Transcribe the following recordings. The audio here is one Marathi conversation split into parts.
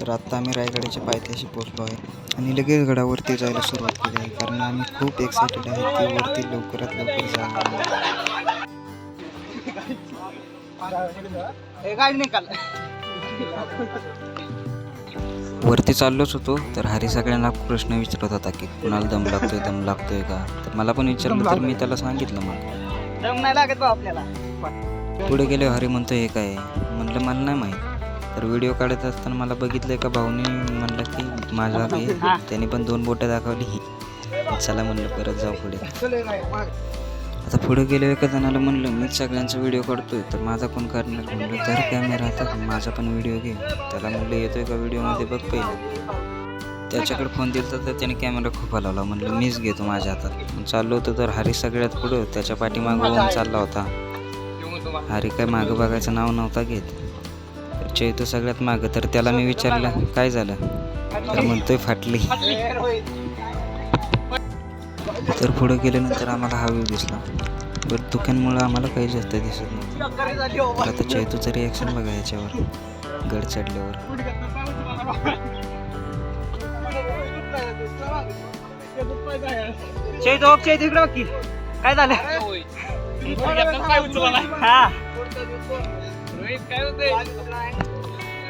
तर आत्ता आम्ही रायगडाच्या पायथ्याशी पोचलो आहे आणि लगेच गडावरती जायला सुरुवात केली आहे कारण आम्ही खूप एक्सायटेड आहे की वरती लवकरात लवकर जायला वरती चाललोच होतो तर हरी सगळ्यांना प्रश्न विचारत होता की कुणाला दम लागतोय दम लागतोय का? तर मला पण विचारलं तर मी त्याला सांगितलं मग. दम नाही लागत बा आपल्याला. पुढे गेले हरी म्हणतो हे काय? म्हणलं मला नाही माहीत. तर व्हिडिओ काढत असताना मला बघितलंय का भाऊने म्हणलं की माझा त्याने पण दोन बोटं दाखवली. चला म्हणलं परत जाऊ पुढे. आता पुढे गेलो एका जणाला म्हणलं मीच सगळ्यांचा व्हिडिओ काढतोय तर माझा कोण करणार? म्हणलं जर कॅमेरा आता माझा पण व्हिडिओ घे. त्याला म्हणलं येतोय का व्हिडिओमध्ये बघ पहिलं. त्याच्याकडे फोन दिला तर त्याने कॅमेरा खूप हलवला म्हणलं मीच घेतो माझ्या हातात. चाललो होतो तर हरी सगळ्यात पुढं त्याच्या पाठीमागं चालला होता. हरी काय मागं बघायचं नाव नव्हता घेत. तर चैतू सगळ्यात मागं तर त्याला मी विचारलं काय झालं? तर म्हणतोय फाटली. तर पुढे गेल्यानंतर आम्हाला हा व्ह्यू दिसला. बरं दुकानमुळं आम्हाला काही जास्त दिसत तर आता चैतूचं रिॲक्शन बघा याच्यावर. गड चढल्यावर. काय झालं? हा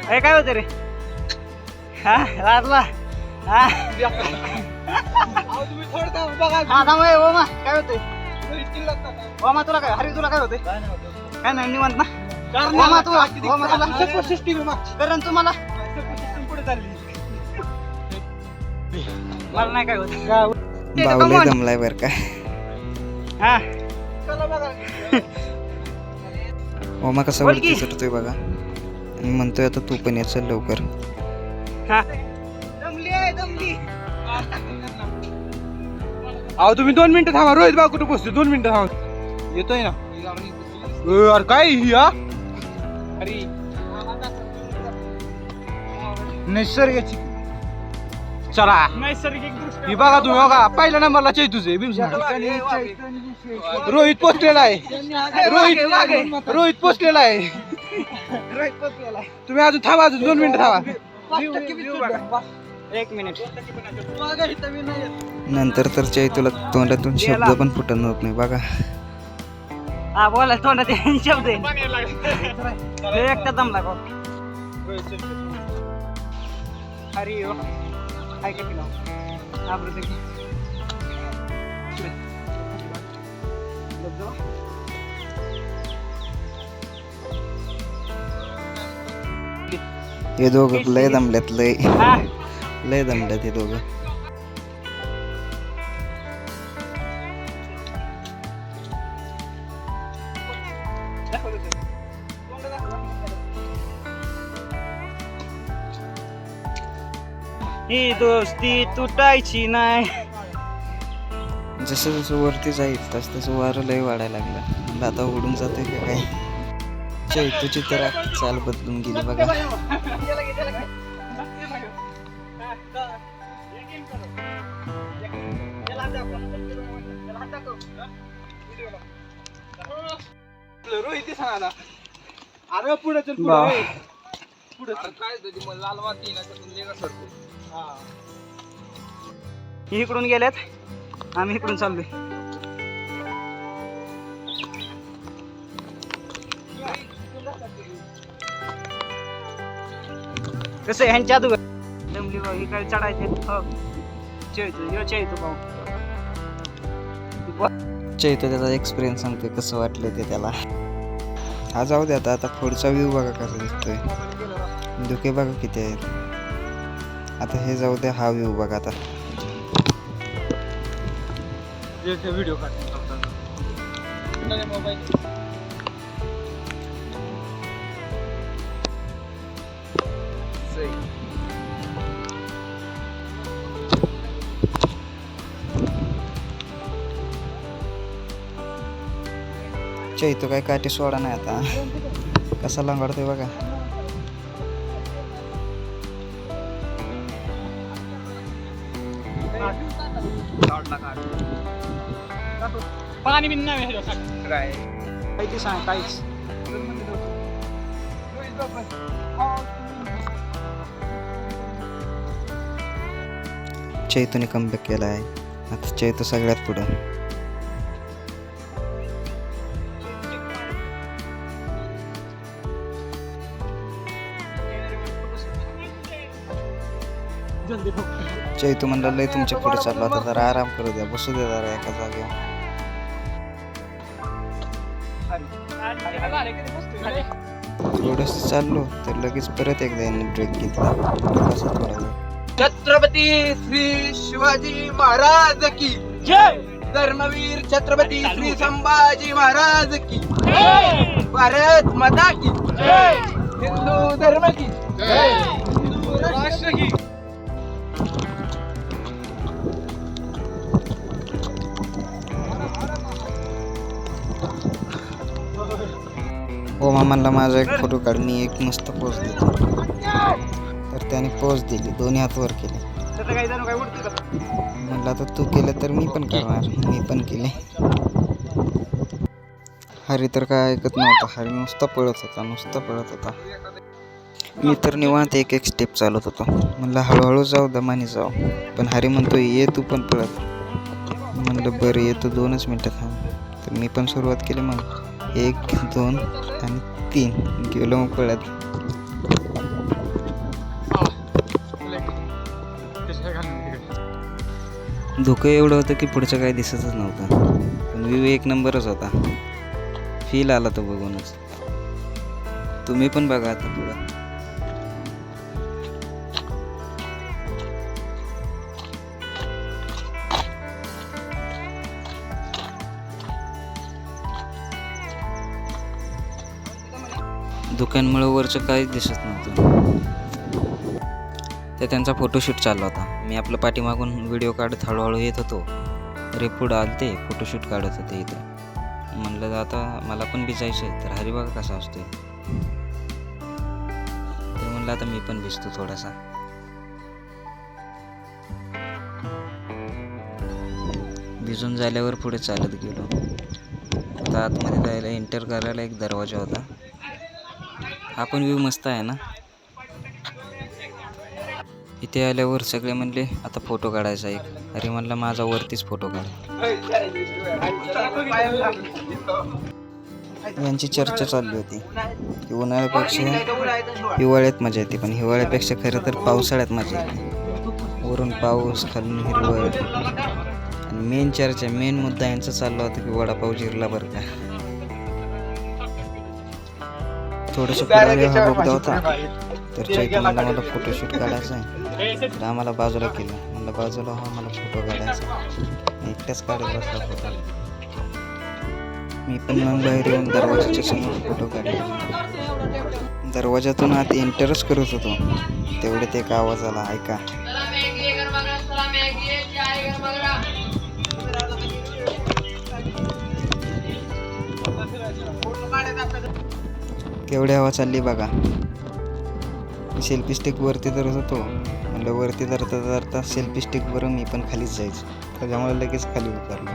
हे काय होते रे? हा लाजला हा. हा थांब ओमा काय होते ओमा तुला काय हरी तुला काय होते. काय नाही निवांत ना? ओमा तुला तुला करण तुम्हाला मला नाही काय होत. बावले दमलाय बरं का. हा. ओमा कसा वरती. चढतोय बघा. आणि म्हणतोय आता तू पण ये चल लवकर. हा अहो तुम्ही दोन मिनिटं थांबा. रोहित भाऊ कुठे पोहोचतो दोन मिनिटं थांबा. येतोय ना? अरे काय ही हा? अरे निसर्गाची चला नैसर्गिक ही बघा तुम्ही बघा पहिल्या नंबरला चैतूचे रोहित पोचलेला आहे. रोहित रोहित पोचलेला आहे. तुम्ही अजून थांबा अजून दोन मिनिटं थांबा. एक मिनिट. नंतर तर चैतूला तोंडातून शब्द पण फुटत नव्हत नाही बघा. हा बोला तोंडात शब्द आहे. हे एकटा दमला का? अरे हो काय केली? ना आवडते की हे दोघं लय दमल्यात लय. लय दमल्यात हे दोघं. ही दोस्ती तुटायची नाही. जसं जसं वरती जाईल तस तसं वारं लय वाढायला लागलं. म्हणलं आता उडून जातोय का काय? चैतूची तर चाल बदलून गेली बघा. रोहित. अरे. पुढे पुढे. काय लाल वाटी ना ही. इकडून गेल्यात आम्ही इकडून चाललोय. कसं आहे ह्यांच्या अगोदर जमली भाऊ इकडे चढायचे? हो. चेळतो यो चेळतो भाऊ. चैतू त्याचा एक्सपिरियन्स सांगतोय कसं वाटलं ते त्याला. हा जाऊ दे आता आता पुढचा व्ह्यू बघा कसा दिसतोय. धुके बघा किती आहेत. आता हे जाऊ दे हा व्ह्यू बघा आता. व्हिडिओ चैतू काय काठी सोडा नाही आता. कसा लांगडतोय बघा. पाणी बिन नाही ह्याच्यासाठी काही ते सांग काहीच चैतूने कमबॅक केला आहे आता चैतू सगळ्यात पुढं. चैतू म्हणला लय तुमच्यापुढे चाललो आता जरा आराम करू द्या बसू द्या जरा एका जागेवर. थोडस चाललो तर लगेच परत एकदा यांनी ब्रेक घेतला. छत्रपती श्री शिवाजी महाराज की. जय! धर्मवीर छत्रपती श्री संभाजी महाराज की. भारत माता की. हिंदू धर्म की. हिंदू राष्ट्र की. हो म्हणला माझा एक फोटो काढ मी एक मस्त पोज देतो. तर त्याने पोज दिली दोन्ही हात वर केले. म्हटलं आता तू केलं तर मी पण करणार मी पण केले. हरी तर काय ऐकत नव्हता हरी नुसता पळत होता नुसता पळत होता. मी तर निवांत एक एक स्टेप चालत होतो. म्हणलं हळूहळू जाऊ दमाने जाऊ. पण हरी म्हणतो ये तू पण पळत. म्हणलं बरं येतो दोनच मिनटं थांब. तर मी पण सुरुवात केली मग. एक दोन आणि तीन. गेलो मग पळत धोकं एवढं होतं की पुढचं काही दिसतच नव्हतं. पण व्ह्यू एक नंबरच होता. फील आला तो बघूनच. तुम्ही पण बघा आता पुढं. धुक्यांमुळे वरचं काहीच दिसत नव्हतं. तर त्यांचा फोटोशूट चालला होता. मी आपलं पाठीमागून व्हिडिओ काढत हळूहळू येत होतो. रे पुढं आलते. फोटोशूट काढत होते इथे. म्हणलं आता मला पण भिजायचं आहे तर हरिबाग कसा असतोय? तर म्हणलं आता मी पण भिजतो थोडासा. भिजून झाल्यावर पुढे चालत गेलो. आता आतमध्ये जायला एंटर करायला एक दरवाजा होता. हा पण व्ह्यू मस्त आहे ना? इथे आल्यावर सगळे म्हणले आता फोटो काढायचा एक. अरे म्हणला माझा वरतीच फोटो काढ. यांची चर्चा चालली होती. की उन्हाळ्यापेक्षा हिवाळ्यात मजा येते पण हिवाळ्यापेक्षा खरं तर पावसाळ्यात मजा येते. वरून पाऊस खालून हिरवळ. आणि मेन चर्चा मेन मुद्दा यांचा चालला होता की वडापाव जिरला बरं का. थोडंसं हा बोगदा होता. तर चैतन्य मला फोटोशूट काढायचा आहे. तर आम्हाला बाजूला केलं. म्हणलं बाजूला हा मला फोटो काढायचा मी एकटाच काढत बसला फोटो मी पण मग बाहेर येऊन दरवाजाच्या समोर फोटो काढले. दरवाजातून आत एंटरच करत होतो. तेवढ्यात एक आवाज आला ऐका. केवढी हवा चालली बघा. सेल्फी स्टिक वरती धरत होतो. म्हणलं वरती धरता धरता सेल्फी स्टिक मी पण खालीच जायचं. त्याच्यामुळे लगेच खाली उतरलो.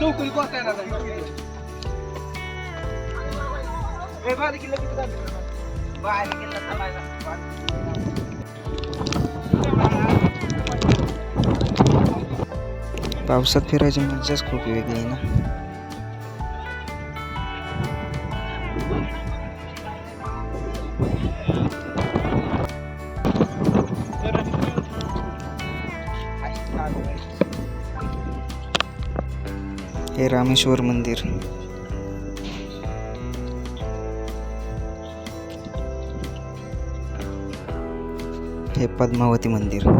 चौकरी कोसायला ए, बाहेर किल्ला किती झाले? पावसात फिरायची मजाच खूप वेगळी आहे ना. हे रामेश्वर मंदिर. हे पद्मावती मंदिर.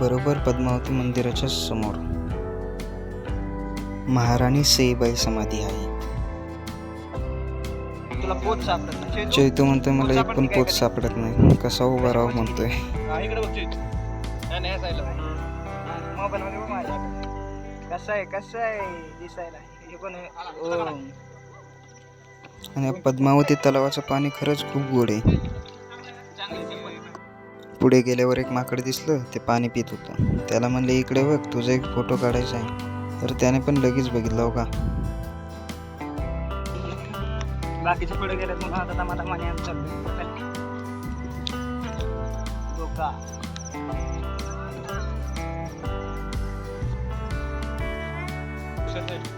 बरोबर पद्मावती मंदिराच्या समोर. महाराणी सईबाई समाधी आहे? चैतू म्हणतोय मला एक पण पोत सापडत नाही. कसा उभा राहू म्हणतोय. कसं आहे कसं आहे? दिसायला. हे. आणि पद्मावती तलावाचं पाणी खरंच खूप गोड आहे. पुढे गेल्यावर एक माकड दिसलं ते पाणी पित होतं. त्याला म्हणले इकडे बघ तुझा एक फोटो काढायचा आहे. तर त्याने पण लगेच बघितलं हो का? बाकीचे पुढे गेले मग आता मला माने आमचं चाललंय.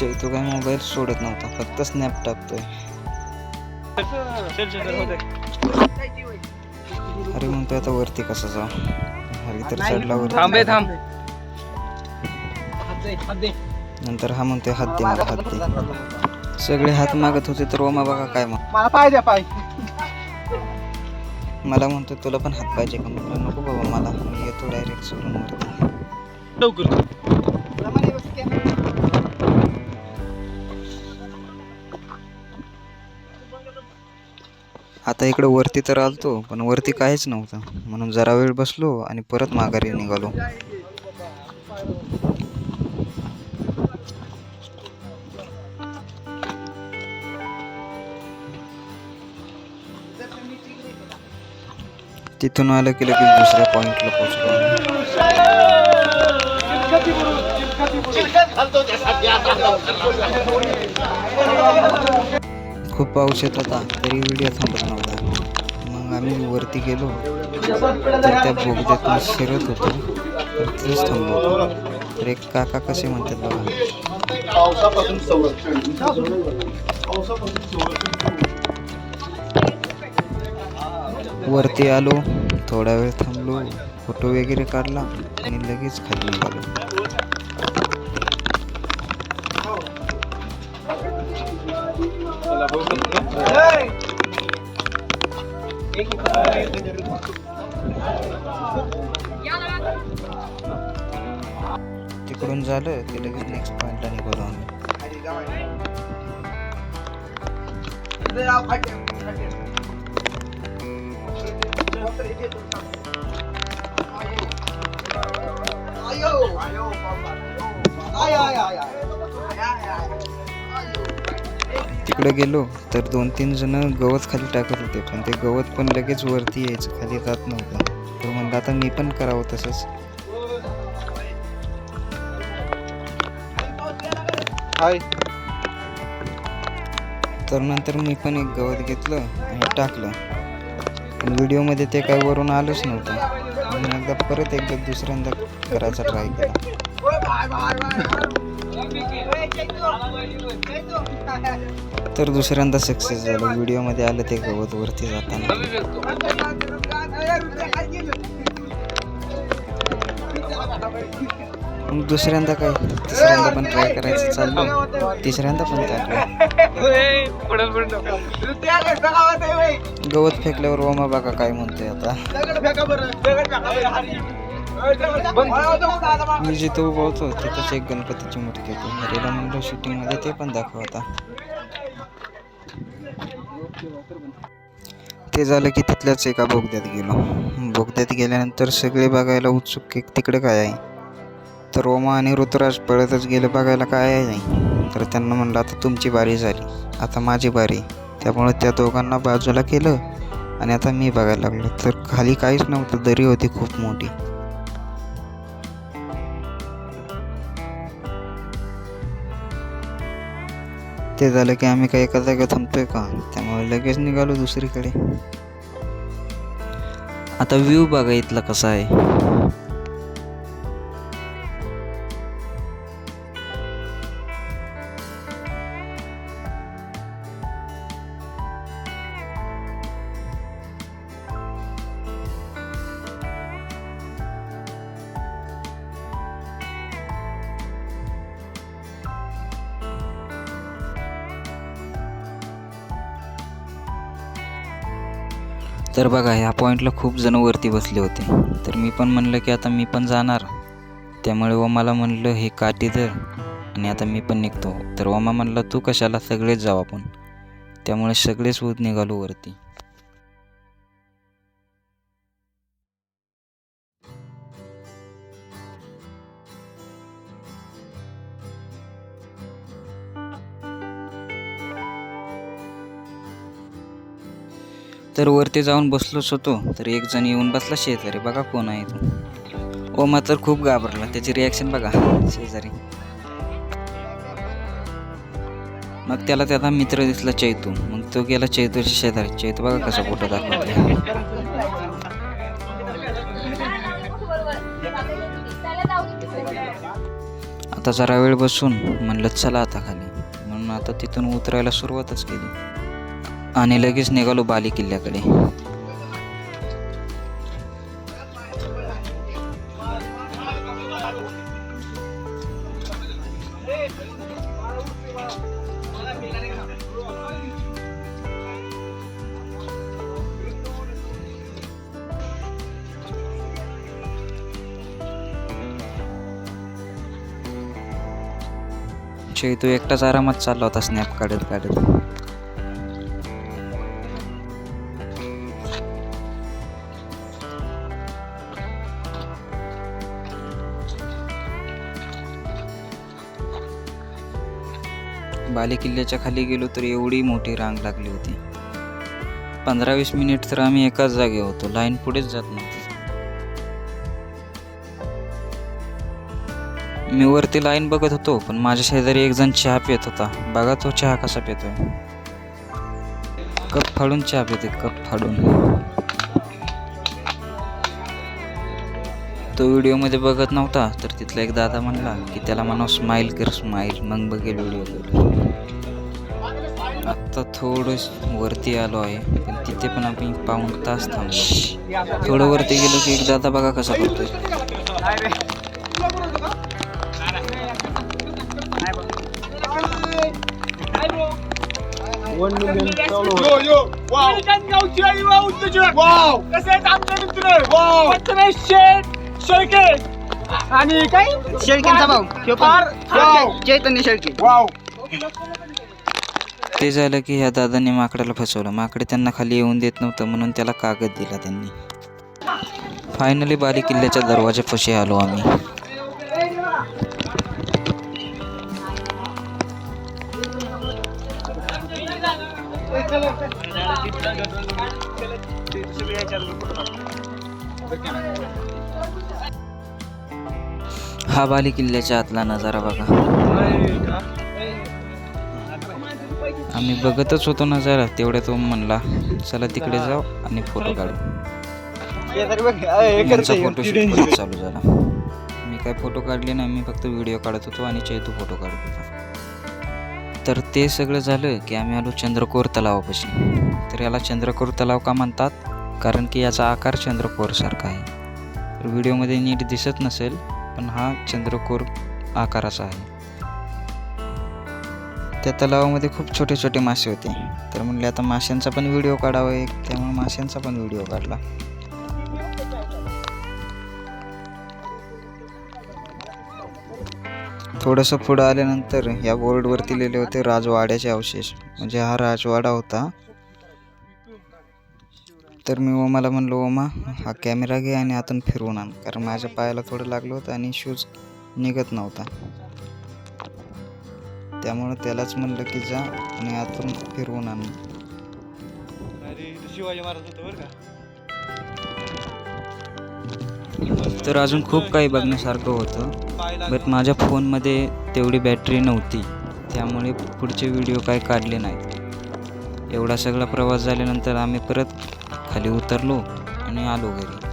डोका. चैतू काय मोबाईल सोडत नव्हता फक्त स्नॅप टाकतोय. अरे म्हणतोय आता वरती कसं जाऊ हरी तर चढला वरती. नंतर हा म्हणतोय हात दे मला हात दे. सगळे हात मागत होते तर ओमा बघा काय मग मला पाय द्या पाय मला म्हणतो तुला पण हात पाहिजे का? म्हटलं नको बाबा मला. मी येतो डायरेक्ट सोडून वरती. लवकर. आता इकडे वरती तर आलतो पण वरती काहीच नव्हतं. म्हणून जरा वेळ बसलो आणि परत माघारी निघालो. तिथून आलं की लगेच दुसऱ्या पॉईंटला पोहोचलो खूप पाऊस येत होता तरी व्हिडिओ थांबत नव्हता. मग आम्ही वरती गेलो. तर त्या बोगद्यात शिरत होतो. तर तिथेच थांबलो तर एक काका कसे म्हणतात बघा. पावसापासून संरक्षण वरती आलो थोडा वेळ थांबलो फोटो वगैरे काढला आणि लगेच खाली निघालो. तिकडून झालं की लगेच नेक्स्ट पॉईंटला निघालो आम्ही तिकडे गेलो तर दोन तीन जण गवत खाली टाकत होते पण ते गवत पण लगेच वरती यायचं खाली जात नव्हतं. तर म्हणलं आता मी पण करावं तसंच. हाय. तर नंतर मी पण एक गवत घेतलं आणि टाकलं. पण व्हिडिओमध्ये ते काय वरून आलंच नव्हतं. म्हणून एकदा परत एकदा दुसऱ्यांदा करायचा ट्राय केला. तर दुसऱ्यांदा सक्सेस झालं. व्हिडिओमध्ये आलं ते गवत वरती जाताना. मग दुसऱ्यांदा काय? तिसऱ्यांदा पण ट्राय करायचं चाललं तिसऱ्यांदा पण टाकलं गवत फेकल्यावर ओमा बाका काय म्हणतोय आता? मी जिथं उभा होतो तिथंच एक गणपतीची मूर्ती होती. हरीला म्हणलं शूटिंगमध्ये ते पण दाखवता ते झालं की तिथल्याच एका बोगद्यात गेलो. बोगद्यात गेल्यानंतर सगळे बघायला उत्सुक एक तिकडे काय आहे. तर रोमा आणि ऋतुराज पळतच गेले बघायला काय आहे नाही. तर त्यांना म्हणलं आता तुमची बारी झाली. आता माझी बारी त्यामुळे त्या दोघांना बाजूला केलं आणि आता मी बघायला लागलो. तर खाली काहीच नव्हतं दरी होती खूप मोठी. ते झालं की आम्ही काही एका जागा थांबतोय का? त्यामुळे लगेच निघालो दुसरीकडे. आता व्ह्यू बघा इथला कसा आहे. तर बघा ह्या पॉईंटला खूप जण वरती बसले होते. तर मी पण म्हणलं की आता मी पण जाणार. त्यामुळे ओमाला म्हणलं हे काठी धर आणि आता मी पण निघतो. तर ओमा म्हणला तू कशाला? सगळेच जाऊ आपण. त्यामुळे सगळेच होत निघालो वरती. तर वरती जाऊन बसलोच होतो तर एक जण येऊन बसला शेजारी. बघा कोण आहे तो. ओमा तर खूप घाबरला. त्याची रिॲक्शन बघा शेजारी. मग त्याला त्याचा मित्र दिसला चैतू. मग तो गेला चैतूच्या शेजारी. चैतू बघा कसा फोटो दाखवतो आता जरा वेळ बसून म्हणलं चला आता खाली. म्हणून आता तिथून उतरायला सुरुवातच केली. आणि लगेच निघालो बाली किल्ल्याकडे. चैतू एकटाच आरामात चालला होता स्नॅप काढत काढत. बालेकिल्ल्याच्या खाली गेलो तर एवढी मोठी रांग लागली होती. पंधरा वीस मिनिट तर आम्ही एकाच जागे होतो लाईन पुढेच जात नव्हती. मी वरती लाईन बघत होतो पण माझ्या शेजारी एक जण चहा पित होता. बघा तो चहा कसा पितोय. कप फाडून चहा पिते कप फाडून. तो व्हिडिओमध्ये बघत नव्हता तर तिथला एक दादा म्हणला की त्याला म्हणावं स्माईल कर स्माईल. मग बघेल व्हिडिओ. आत्ता थोडं वरती आलो आहे पण तिथे पण आम्ही पाऊण तास थांबलो. थोडं वरती गेलो की एक दादा बघा कसा करतोय. आणि काय? शेळकेंचा भाऊ. चैतन्य शेळके. वाव ते झालं की ह्या दादांनी माकडाला फसवलं. माकडे त्यांना खाली येऊन देत नव्हतं म्हणून त्याला कागद दिला त्यांनी. फायनली बाली किल्ल्याच्या दरवाजापाशी आलो आम्ही. हा बाली किल्ल्याच्या आतला नजारा बघा. आम्ही बघतच होतो नजारा तेवढ्यात तो म्हणला चला तिकडे जाऊ आणि फोटो काढू. फोटोशूट परत चालू झाला. मी काय फोटो काढले नाही मी फक्त व्हिडिओ काढत होतो आणि चैतू फोटो काढत होता. तर ते सगळं झालं की आम्ही आलो चंद्रकोर तलावापाशी. तर याला चंद्रकोर तलाव का म्हणतात? कारण की याचा आकार चंद्रकोर सारखा आहे. तर व्हिडिओमध्ये नीट दिसत नसेल पण हा चंद्रकोर आकाराचा आहे. त्या तलावामध्ये खूप छोटे छोटे मासे होते. तर म्हणले आता माशांचा पण व्हिडिओ काढावा एक. त्यामुळे माशांचा पण व्हिडिओ काढला. थोडंसं पुढं आल्यानंतर या बोर्डवरती लिहिले होते राजवाड्याचे अवशेष. म्हणजे हा राजवाडा होता. तर मी ओमाला म्हणलो ओमा हा कॅमेरा घे आणि आतून फिरवून आण. कारण माझ्या पायाला थोडं लागलं होतं आणि शूज निघत नव्हता. त्यामुळं त्यालाच म्हणलं की जा आणि आतून फिरवून आण. अरे इथं शिवाजी महाराज होतं बरं का? तर अजून खूप काही बघण्यासारखं होतं बट माझ्या फोनमध्ये तेवढी बॅटरी नव्हती. त्यामुळे पुढचे व्हिडिओ काही काढले नाहीत. एवढा सगळा प्रवास झाल्यानंतर आम्ही परत खाली उतरलो आणि आलो घरी.